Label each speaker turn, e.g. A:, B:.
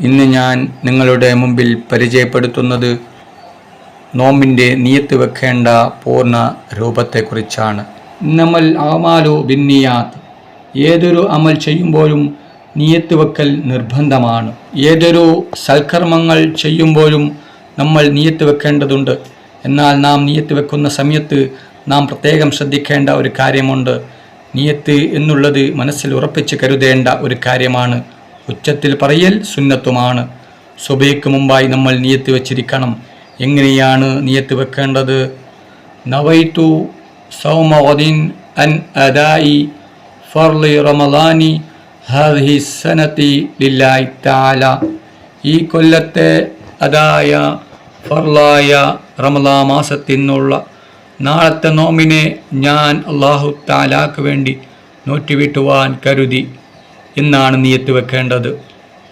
A: ഇന്ന് ഞാൻ നിങ്ങളുടെ മുമ്പിൽ പരിചയപ്പെടുത്തുന്നത് നോമ്പിന്റെ നിയത്ത് വെക്കേണ്ട പൂർണ രൂപത്തെക്കുറിച്ചാണ്. നമ്മൾ ആമാലു ബിന്നിയാത്ത്. ഏതൊരു അമൽ ചെയ്യുമ്പോഴും നിയത്ത് വെക്കൽ നിർബന്ധമാണ്. ഏതൊരു സൽക്കർമ്മങ്ങൾ ചെയ്യുമ്പോഴും നമ്മൾ നിയത്ത് വെക്കേണ്ടതുണ്ട്. എന്നാൽ നാം നിയത്ത് വെക്കുന്ന സമയത്ത് നാം പ്രത്യേകം ശ്രദ്ധിക്കേണ്ട ഒരു കാര്യമുണ്ട്. നിയത്ത് എന്നുള്ളത് മനസ്സിൽ ഉറപ്പിച്ച് കരുതേണ്ട ഒരു കാര്യമാണ്. ഉച്ചത്തിൽ പറയൽ സുന്നത്തുമാണ്. സുബയ്ക്ക് മുമ്പായി നമ്മൾ നിയത്ത് വെച്ചിരിക്കണം. എങ്ങനെയാണ് നിയത്ത് വെക്കേണ്ടത്? നവൈത്തു സൗമദിൻ അൻ അദായി ഫർലി റമദാനി ഹാദിഹി സനത്തി ലില്ലാഹി തആല. ഈ കൊല്ലത്തെ അതായ ഫർലായ റമദാ മാസത്തിൽ നിന്നുള്ള നാളത്തെ നോമിനെ ഞാൻ അള്ളാഹു താലാക്ക് വേണ്ടി നോറ്റുവിട്ടുവാൻ കരുതി. എന്നാണ് നീയത്ത് വെക്കേണ്ടത്